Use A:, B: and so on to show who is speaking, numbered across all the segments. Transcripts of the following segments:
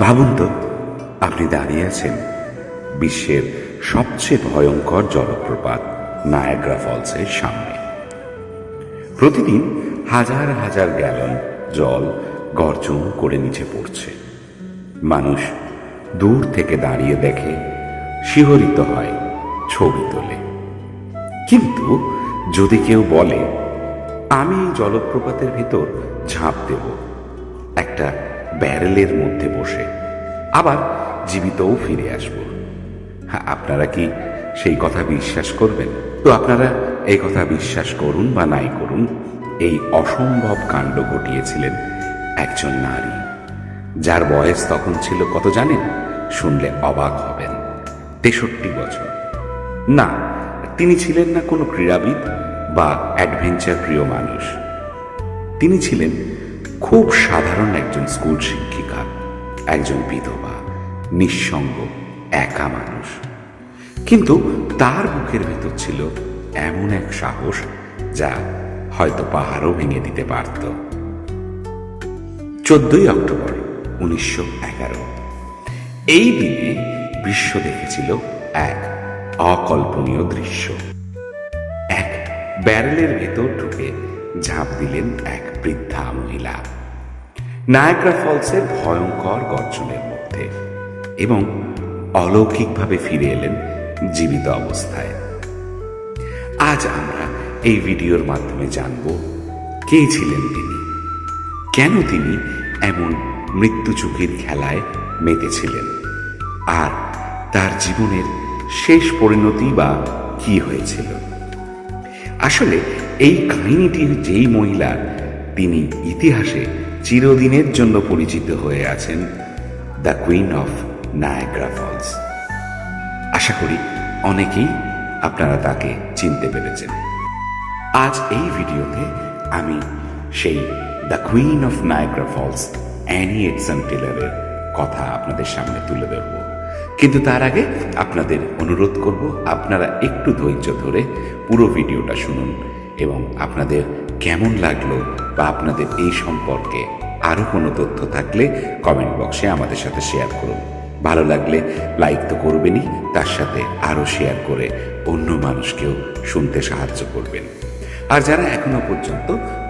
A: ভাবুন তো, আপনি দাঁড়িয়ে আছেন বিশ্বের সবচেয়ে ভয়ঙ্কর জলপ্রপাত নায়াগ্রা ফলসের সামনে। প্রতিদিন হাজার হাজার গ্যালন জল গর্জন করে নিচে পড়ছে। মানুষ দূর থেকে দাঁড়িয়ে দেখে শিহরিত হয় ছবি তোলে। কিন্তু যদি কেউ বলে, আমি জলপ্রপাতের ভিতর ঝাঁপ দেব। একটা ব্যারেলের মধ্যে বসে। আবার জীবিতও ফিরে আসব। হ্যাঁ, আপনারা কি সেই কথা বিশ্বাস করবেন? তো আপনারা এই কথা বিশ্বাস করুন বা নাই করুন এই অসম্ভব কাণ্ড ঘটিয়েছিলেন একজন নারী। যার বয়স তখন ছিল কত জানেন? শুনলে অবাক হবেন। তেষট্টি বছর। না তিনি ছিলেন না কোনো ক্রীড়াবিদ বা অ্যাডভেঞ্চার প্রিয় মানুষ। তিনি ছিলেন খুব সাধারণ একজন স্কুল শিক্ষিকা, একজন বিধবা, নিঃসঙ্গ, একা মানুষ। কিন্তু তার বুকের ভেতর ছিল এমন এক সাহস যা হয়তো পাহাড়ও ভেঙে দিতে পারত। চোদ্দই অক্টোবর, উনিশশো এগারো। এই দিনে বিশ্ব দেখেছিল এক অকল্পনীয় দৃশ্য। এক ব্যারেলের ভেতর ঢুকে ঝাঁপ দিলেন এক বৃদ্ধা মহিলা। নায়াগ্রা ফলসের ভয়ঙ্কর গর্জনের মধ্যে এবং অলৌকিকভাবে ফিরে এলেন জীবিত অবস্থায়। আজ আমরা এই ভিডিওর মাধ্যমে জানব কে ছিলেন তিনি? কেন তিনি এমন মৃত্যু চুকির খেলায় মেতেছিলেন? আর তার জীবনের শেষ পরিণতি বা কি হয়েছিল? আসলে এই কাহিনীটির যেই মহিলা তিনি ইতিহাসে চিরদিনের জন্য পরিচিত হয়ে আছেন the queen of Niagara falls. আশা করি অনেকেই আপনারা তাকে চিনতে পেরেছেন। আজ এই ভিডিওতে আমি সেই the queen of Niagara falls, Annie Edson টেলারের কথা আপনাদের সামনে তুলে ধরব। কিন্তু তার আগে আপনাদের অনুরোধ করব, আপনারা একটু ধৈর্য ধরে পুরো ভিডিওটা শুনুন এবং আপনাদের কেমন লাগল বা আপনাদের এই সম্পর্কে আরও কোনো তথ্য থাকলে কমেন্ট বক্সে আমাদের সাথে শেয়ার করুন। ভালো লাগলে লাইক তো করবেনই, তার সাথে আরও শেয়ার করে অন্য মানুষকেও শুনতে সাহায্য করবেন। আর যারা এখনও পর্যন্ত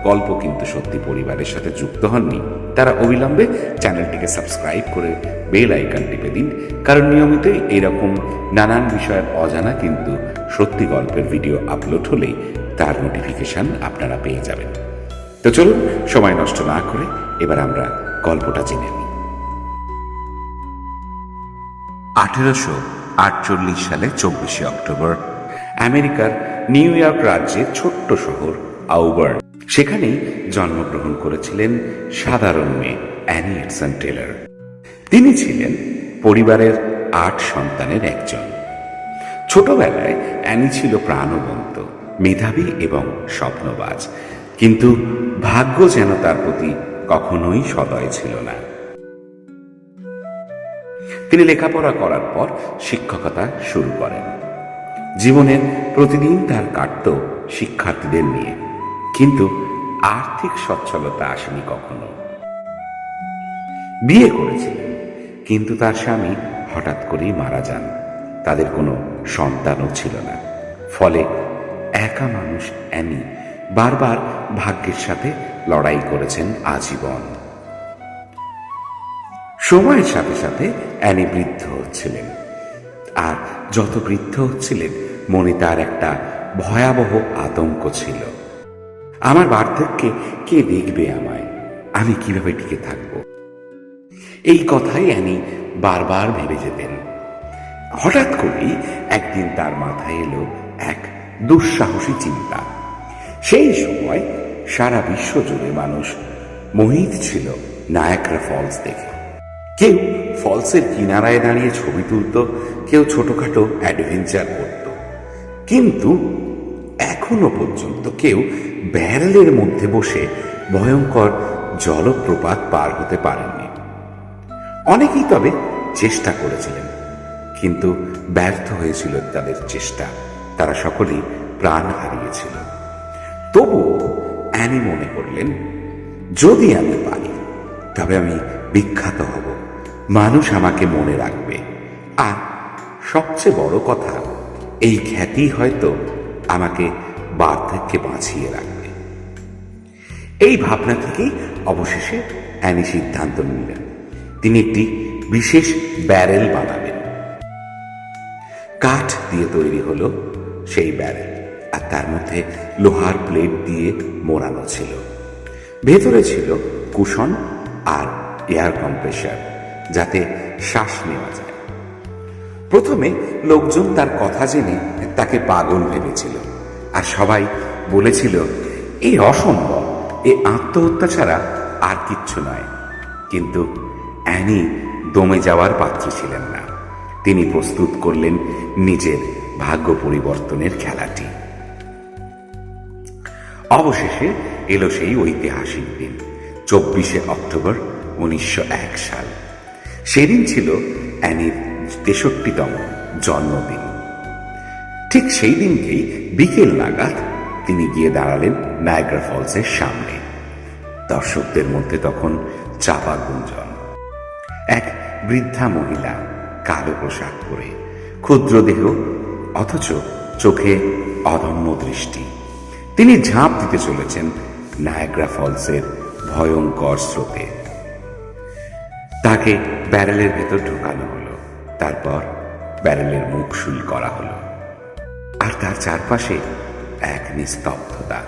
A: গল্প কিন্তু সত্যি পরিবারের সাথে যুক্ত হননি, তারা অবিলম্বে চ্যানেলটিকে সাবস্ক্রাইব করে বেল আইকন টিপে দিন, কারণ নিয়মিতই এরকম নানান বিষয়ের অজানা কিন্তু সত্যি গল্পের ভিডিও আপলোড হলেই তার নোটিফিকেশন আপনারা পেয়ে যাবেন। তো চলুন, সময় নষ্ট না করে এবার আমরা গল্পটা জেনে নিই। আঠেরোশো আটচল্লিশ সালে চব্বিশে অক্টোবর, আমেরিকার নিউ ইয়র্ক রাজ্যের ছোট্ট শহর আউবার্ন। সেখানেই জন্মগ্রহণ করেছিলেন সাধারণ মেয়ে অ্যানি এডসন টেলার। তিনি ছিলেন পরিবারের আট সন্তানের একজন। ছোটবেলায় অ্যানি ছিল প্রাণবন্ত। মেধাবী এবং স্বপ্নবাজ। কিন্তু ভাগ্য যেন তার প্রতি কখনোই সদয় ছিল না। তিনি লেখাপড়া করার পর শিক্ষকতা শুরু করেন। জীবনের প্রতিদিন তার কাটত শিক্ষার্থীদের নিয়ে। কিন্তু আর্থিক সচ্ছলতা আসেনি কখনো। বিয়ে করেছিলেন, কিন্তু তার স্বামী হঠাৎ করেই মারা যান। তাদের কোনো সন্তানও ছিল না। ফলে একা মানুষ অ্যানি বারবার ভাগ্যের সাথে লড়াই করেছেন আজীবন। সময়ের সাথে সাথে অ্যানি বৃদ্ধ হচ্ছিলেন আর যত বৃদ্ধ হচ্ছিলেন মনে তার একটা ভয়াবহ আতঙ্ক ছিল। আমার বার্ধক্যে কে দেখবে আমায়? আমি কীভাবে টিকে থাকব? এই কথাই অ্যানি বারবার ভেবে যেতেন। হঠাৎ করেই একদিন তার মাথায় এলো এক দুঃসাহসী চিন্তা। সেই সময় সারা বিশ্ব জুড়ে মানুষ মোহিত ছিল নায়াগ্রা ফলস দেখে। কেউ ফলসের কিনারায় দাঁড়িয়ে ছবি তুলত, কেউ ছোটখাটো অ্যাডভেঞ্চার করত। কিন্তু এখনও পর্যন্ত কেউ ব্যারেলের মধ্যে বসে ভয়ঙ্কর জলপ্রপাত পার হতে পারেননি। অনেকেই তবে চেষ্টা করেছিলেন, কিন্তু ব্যর্থ হয়েছিল তাদের চেষ্টা। তারা সকলেই প্রাণ হারিয়েছিল। তবু অ্যানি মনে করলেন, যদি আমি পারি, তবে আমি বিখ্যাত হব। মানুষ আমাকে মনে রাখবে। আর সবচেয়ে বড় কথা, এই খ্যাতি হয়তো আমাকে বার্ধক্যে বাঁচিয়ে রাখবে। এই ভাবনা থেকেই অবশেষে অ্যানি সিদ্ধান্ত নিলেন, তিনি একটি বিশেষ ব্যারেল বানাবেন। কাঠ দিয়ে তৈরি হলো সেই ব্যারেল আর তার মধ্যে লোহার প্লেট দিয়ে মোড়ানো ছিল। ভেতরে ছিল কুশন আর এয়ার কম্প্রেসার, যাতে শ্বাস নেওয়া যায়। প্রথমে লোকজন তার কথা জেনে তাকে পাগল ভেবেছিল, আর সবাই বলেছিল এই অসম্ভব, এ আত্মহত্যা ছাড়া আর কিচ্ছু নয়। কিন্তু অ্যানি দমে যাওয়ার পাত্র ছিলেন না। তিনি প্রস্তুত করলেন নিজের ভাগ্য পরিবর্তনের খেলাটি। অবশেষে এলো সেই ঐতিহাসিক দিন, চব্বিশে অক্টোবর উনিশশো এক সাল। সেদিন ছিল অ্যানির তেষট্টিতম জন্মদিন। ঠিক সেই দিনকেই বিকেল নাগাদ তিনি গিয়ে দাঁড়ালেন নায়গ্রা ফলসের সামনে। দর্শকদের মধ্যে তখন চাপা গুঞ্জন। এক বৃদ্ধা মহিলা কালো পোশাক পরে, ক্ষুদ্র দেহ অথচ চোখে অদম্য দৃষ্টি। তিনি ঝাঁপ দিতে চলেছেন নায়াগ্রা ফলসের ভয়ঙ্কর স্রোতে। তাকে ব্যারেলের ভেতর ঢোকানো হলো। তারপর ব্যারেলের মুখ শুল করা হলো। আর তার চারপাশে এক নিস্তব্ধতা।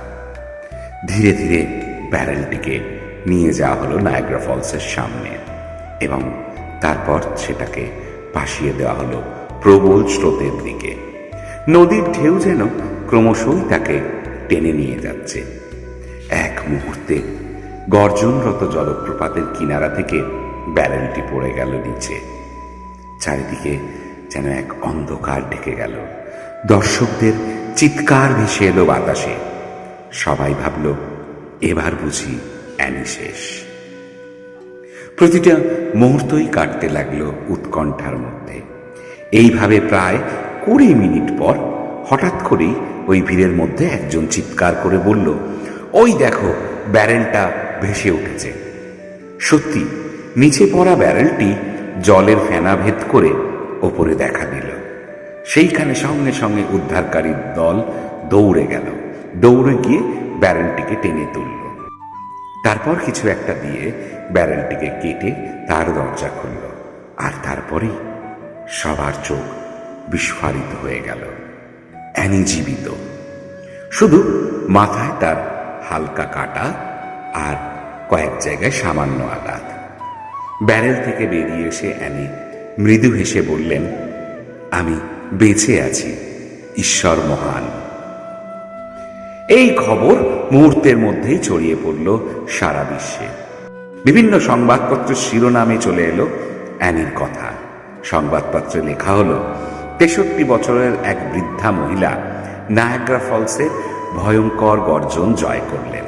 A: ধীরে ধীরে ব্যারেলটিকে নিয়ে যাওয়া হলো নায়াগ্রা ফলসের সামনে এবং তারপর সেটাকে ভাসিয়ে দেওয়া হলো প্রবল স্রোতের দিকে। নদীর ঢেউ যেন ক্রমশই তাকে টেনে নিয়ে যাচ্ছে। এক মুহূর্তে গর্জনরত জলপ্রপাতের কিনারা থেকে ব্যারেলটি পড়ে গেল নিচে। চারিদিকে যেন এক অন্ধকার ঢেকে গেল। দর্শকদের চিৎকার ভেসে এলো বাতাসে। সবাই ভাবল, এবার বুঝি অ্যানি শেষ। প্রতিটা মুহূর্তই কাটতে লাগল উৎকণ্ঠার মধ্যে। এইভাবে প্রায় কুড়ি মিনিট পর হঠাৎ করেই ওই ভিড়ের মধ্যে একজন চিৎকার করে বলল, ওই দেখো, ব্যারেলটা ভেসে উঠেছে। সত্যি, নিচে পড়া ব্যারেলটি জলের ফেনা ভেদ করে ওপরে দেখা দিল। সেইখানে সঙ্গে সঙ্গে উদ্ধারকারীর দল দৌড়ে গেল। দৌড়ে গিয়ে ব্যারেলটিকে টেনে তুলল। তারপর কিছু একটা দিয়ে ব্যারেলটিকে কেটে তার দরজা খুলল। আর তারপরেই সবার চোখ বিস্ফারিত হয়ে গেল। অ্যানি জীবিত। শুধু মাথায় তার হালকা কাটা আর কয়েক জায়গায় সামান্য আঘাত। ব্যারেল থেকে বেরিয়ে এসে অ্যানি মৃদু হেসে বললেন, আমি বেঁচে আছি, ঈশ্বর মহান। এই খবর মুহূর্তের মধ্যেই ছড়িয়ে পড়ল সারা বিশ্বে। বিভিন্ন সংবাদপত্রের শিরোনামে চলে এলো অ্যানির কথা। সংবাদপত্রে লেখা হলো তেষট্টি বছরের এক বৃদ্ধা মহিলা নায়াগ্রা ফলসের ভয়ঙ্কর গর্জন জয় করলেন।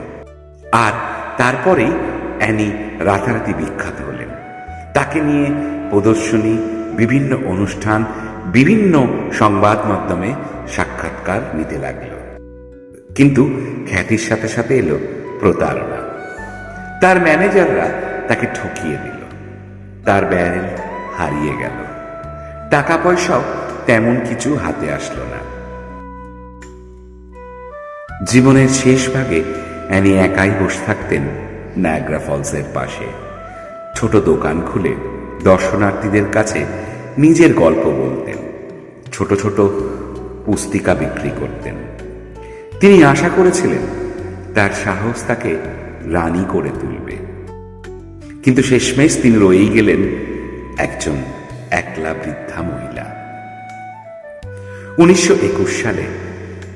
A: আর তারপরেই অ্যানি রাতারাতি বিখ্যাত হলেন। তাকে নিয়ে প্রদর্শনী, বিভিন্ন অনুষ্ঠান, বিভিন্ন সংবাদ মাধ্যমে সাক্ষাৎকার নিতে লাগল। কিন্তু খ্যাতির সাথে সাথে এলো প্রতারণা। তার ম্যানেজাররা তাকে ঠকিয়ে দিল। তার ব্যারেল হারিয়ে গেল। টাকা পয়সাও তেমন কিছু হাতে আসলো না। জীবনের শেষ ভাগে অ্যানি একাই বসে থাকতেন নায়াগ্রা ফলসের পাশে। ছোট দোকান খুলে দর্শনার্থীদের কাছে নিজের গল্প বলতেন। ছোট ছোট পুস্তিকা বিক্রি করতেন। তিনি আশা করেছিলেন তার সাহস তাকে রানী করে তুলবে। কিন্তু শেষমেশ তিনি রয়েই গেলেন একজন একলা বৃদ্ধা মহিলা। উনিশশো একুশ সালে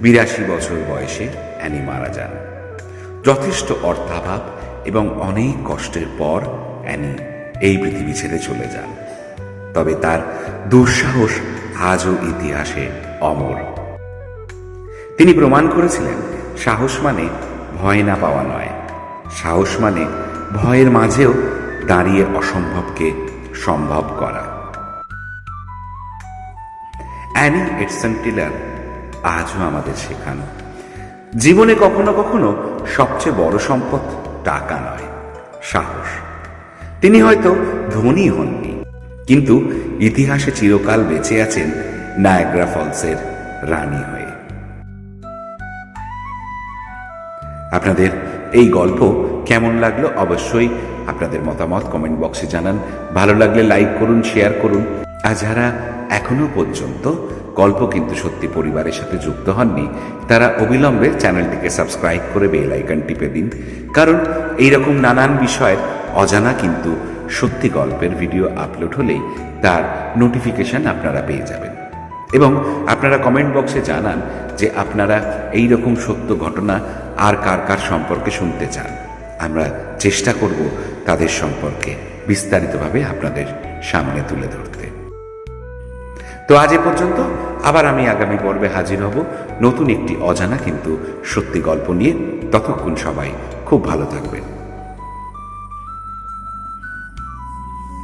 A: বিরাশি বছর বয়সে অ্যানি মারা যান। যথেষ্ট অর্থাভাব এবং অনেক কষ্টের পর অ্যানি এই পৃথিবী ছেড়ে চলে যান। তবে তার দুঃসাহস আজও ইতিহাসে অমর। তিনি প্রমাণ করেছিলেন, সাহস মানে ভয় না পাওয়া নয়। সাহস মানে ভয়ের মাঝেও দাঁড়িয়ে অসম্ভবকে সম্ভব করা। অ্যানি এডসন টিলার আজও আমাদের শেখান। জীবনে কখনো কখনো সবচেয়ে বড় সম্পদ টাকা নয়, সাহস। তিনি হয়তো ধনী হননি, কিন্তু ইতিহাসে চিরকাল বেঁচে আছেন নায়াগ্রা ফলসের রানী হয়ে। আপনাদের এই গল্প কেমন লাগল? অবশ্যই আপনাদের মতামত কমেন্ট বক্সে জানান। ভালো লাগলে লাইক করুন, শেয়ার করুন। আর যারা এখনও পর্যন্ত গল্প কিন্তু সত্যি পরিবারের সাথে যুক্ত হননি, তারা অবিলম্বে চ্যানেলটিকে সাবস্ক্রাইব করে বেল টিপে দিন। কারণ এইরকম নানান বিষয়ের অজানা কিন্তু সত্যি গল্পের ভিডিও আপলোড হলেই তার নোটিফিকেশন আপনারা পেয়ে যাবেন। এবং আপনারা কমেন্ট বক্সে জানান যে আপনারা এই রকম সত্য ঘটনা আর কার কার সম্পর্কে শুনতে চান। আমরা চেষ্টা করব তাদের সম্পর্কে বিস্তারিতভাবে আপনাদের সামনে তুলে ধরতে। তো আজ এ পর্যন্ত আবার আমি আগামী পর্বে হাজির হব। নতুন একটি অজানা কিন্তু সত্যি গল্প নিয়ে। ততক্ষণ সবাই খুব ভালো থাকবেন।